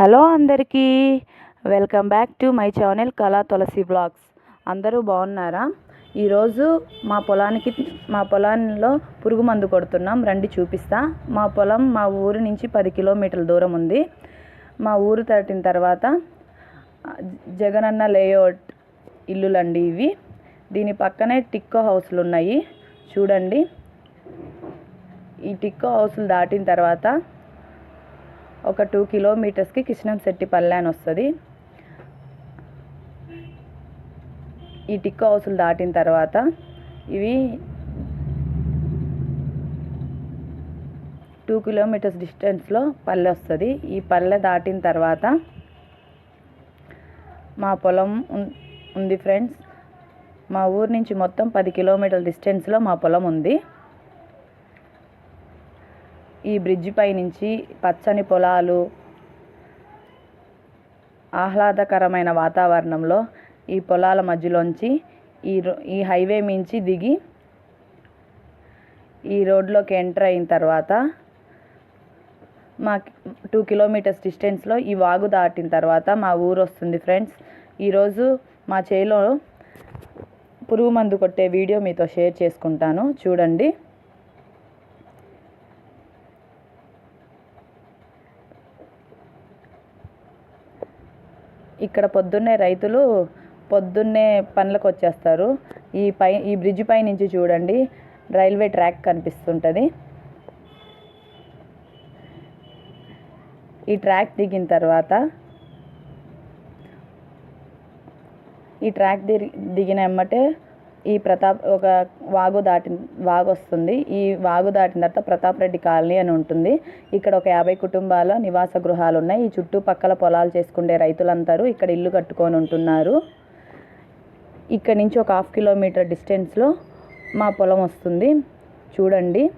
Hello అందరికీ. Welcome back to my channel Kala Tulasi blogs. అందరూ బాగున్నారా? ఈరోజు మా పొలానికి మా పొలంలో పురుగు మందు కొడుతున్నాం. రండి చూపిస్తా. మా పొలం మా ఊరు నుంచి పది కిలోమీటర్ల దూరం ఉంది. మా ఊరు దాటిన తర్వాత జగనన్న లేఅవుట్ ఇల్లులండి ఇవి. దీని పక్కనే టిక్కో హౌస్లు ఉన్నాయి. చూడండి. ఈ టిక్కో హౌస్లు దాటిన తర్వాత ఒక టూ కిలోమీటర్స్కి కిష్ణంశెట్టిపల్లె అని వస్తుంది. ఈ టిక్కు హౌసులు దాటిన తర్వాత ఇవి టూ కిలోమీటర్స్ డిస్టెన్స్లో పల్లె వస్తుంది. ఈ పల్లె దాటిన తర్వాత మా పొలం ఉం- ఉంది ఫ్రెండ్స్. మా ఊరు నుంచి మొత్తం పది కిలోమీటర్ల డిస్టెన్స్లో మా పొలం ఉంది. ఈ బ్రిడ్జి పై నుంచి పచ్చని పొలాలు ఆహ్లాదకరమైన వాతావరణంలో ఈ పొలాల మధ్యలోంచి ఈ ఈ హైవే మించి దిగి ఈ రోడ్లోకి ఎంటర్ అయిన తర్వాత మా టూ కిలోమీటర్స్ డిస్టెన్స్లో ఈ వాగు దాటిన తర్వాత మా ఊరు వస్తుంది ఫ్రెండ్స్. ఈరోజు మా చేలో పురుగు మందు కొట్టే వీడియో మీతో షేర్ చేసుకుంటాను. చూడండి. ఇక్కడ పొద్దున్నే రైతులు పొద్దున్నే పనులకు వచ్చేస్తారు ఈ పై ఈ బ్రిడ్జ్ పై నుంచి చూడండి. రైల్వే ట్రాక్ కనిపిస్తుంటుంది. ఈ ట్రాక్ దిగిన తర్వాత ఈ ట్రాక్ దిగి దిగిన ఎమ్మటే ఈ ప్రతాప్ ఒక వాగు దాటి వాగు వస్తుంది. ఈ వాగు దాటిన తర్వాత ప్రతాప్ రెడ్డి కాలనీ అని ఉంటుంది. ఇక్కడ ఒక యాభై కుటుంబాల నివాస గృహాలు ఉన్నాయి ఈ చుట్టుపక్కల పొలాలు చేసుకునే రైతులందరూ ఇక్కడ ఇల్లు కట్టుకొని ఉంటున్నారు. ఇక్కడ నుంచి ఒక హాఫ్ కిలోమీటర్ డిస్టెన్స్లో మా పొలం వస్తుంది. చూడండి.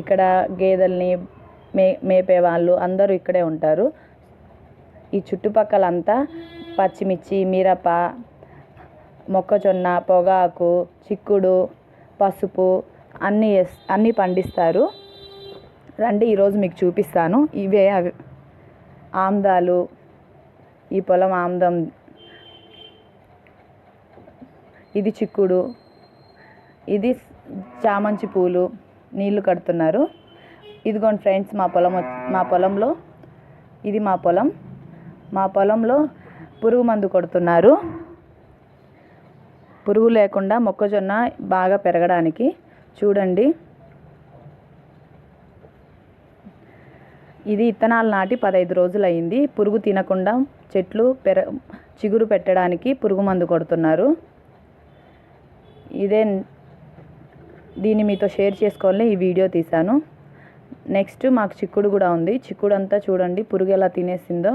ఇక్కడ గేదెల్ని మే మేపే వాళ్ళు అందరూ ఇక్కడే ఉంటారు. ఈ చుట్టుపక్కలంతా పచ్చిమిర్చి మిరప మొక్కజొన్న పొగాకు చిక్కుడు పసుపు అన్నీ వేస్ అన్నీ పండిస్తారు. రండి ఈరోజు మీకు చూపిస్తాను. ఇవే అవి. ఆమ్దాలు ఈ పొలం ఆమ్దం. ఇది చిక్కుడు. ఇది చామంతి పూలు. నీళ్ళు కడుతున్నారు. ఇదిగోండి ఫ్రెండ్స్ మా పొలం మా పొలంలో ఇది మా పొలం. మా పొలంలో పురుగు మందు కొడుతున్నారు. పురుగు లేకుండా మొక్కజొన్న బాగా పెరగడానికి చూడండి. ఇది ఇత్తనాలు నాటి పదహైదు రోజులు అయింది పురుగు తినకుండా చెట్లు పెర చిగురు పెట్టడానికి పురుగు మందు కొడుతున్నారు. ఇదే దీన్ని మీతో షేర్ చేసుకోవాలని ఈ వీడియో తీశాను. నెక్స్ట్ మాకు చిక్కుడు కూడా ఉంది. చిక్కుడు అంతా చూడండి పురుగు ఎలా తినేసిందో.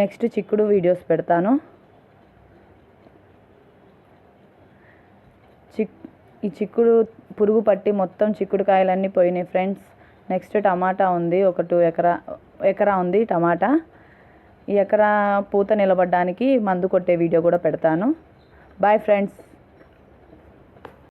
నెక్స్ట్ చిక్కుడు వీడియోస్ పెడతాను. చిక్ ఈ చిక్కుడు పురుగు పట్టి మొత్తం చిక్కుడు కాయలన్నీ పోయినాయి ఫ్రెండ్స్. నెక్స్ట్ టమాటా ఉంది ఒక టూ ఎకరా ఎకరా ఉంది టమాటా. ఈ ఎకరా పూత నిలబడడానికి మందు కొట్టే వీడియో కూడా పెడతాను. Bye friends.